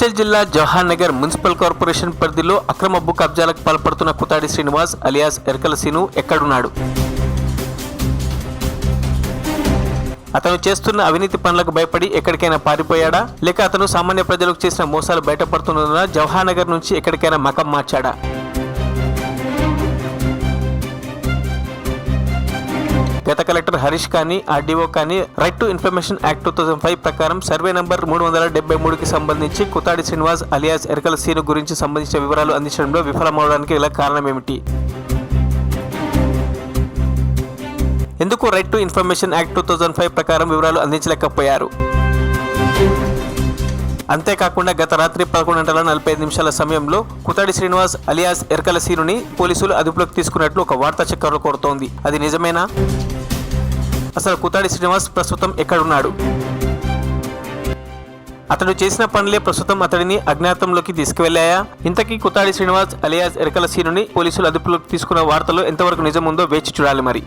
మేడ్చల్ జిల్లా Jawahar Nagar municipal corporation పరిధిలో అక్రమ భూ కబ్జాలకు పాల్పడుతున్న కుతాడి శ్రీనివాస్ అలియాస్ ఎరకల సీను ఎక్కడున్నాడు? అతను చేస్తున్న అవినీతి పనులకు భయపడి ఎక్కడికైనా పారిపోయాడా? లేక అతను సామాన్య ప్రజలకు చేసిన మోసాలు బయటపడుతున్నందున జవహర్ నగర్ నుంచి ఎక్కడికైనా మకం మార్చాడా? గత కలెక్టర్ హరీష్ కానీ ఆర్డీఓ కానీ right to information act two thousand five ప్రకారం సర్వే నంబర్ మూడు వందల డెబ్బై మూడుకి సంబంధించి కుతాడి శ్రీనివాస్ అలియాస్ ఎరకల సీను గురించి సంబంధించిన వివరాలు అందించడంలో విఫలమవడానికి గల కారణం ఏమిటి ఎందుకు right to information act two thousand five ప్రకారం వివరాలు అందించలేకపోయారు? అంతేకాకుండా గత రాత్రి పదకొండు గంటల నలభై ఐదు నిమిషాల సమయంలో కుతాడి శ్రీనివాస్ అలియాస్ ఎరకల సీనుని పోలీసులు అదుపులోకి తీసుకున్నట్లు ఒక వార్తా చక్కర్లు కోరుతోంది. అది నిజమేనా? అసలు కుతాడి శ్రీనివాస్ ప్రస్తుతం ఎక్కడున్నాడు? అతడు చేసిన పనులే ప్రస్తుతం అతడిని అజ్ఞాతంలోకి తీసుకువెళ్ళాయా ఇంతకీ కుతాడి శ్రీనివాస్ అలియాస్ ఎరకల సీనుని పోలీసులు అదుపులోకి తీసుకున్న వార్తలో ఎంతవరకు నిజముందో వేచి చూడాలి మరి.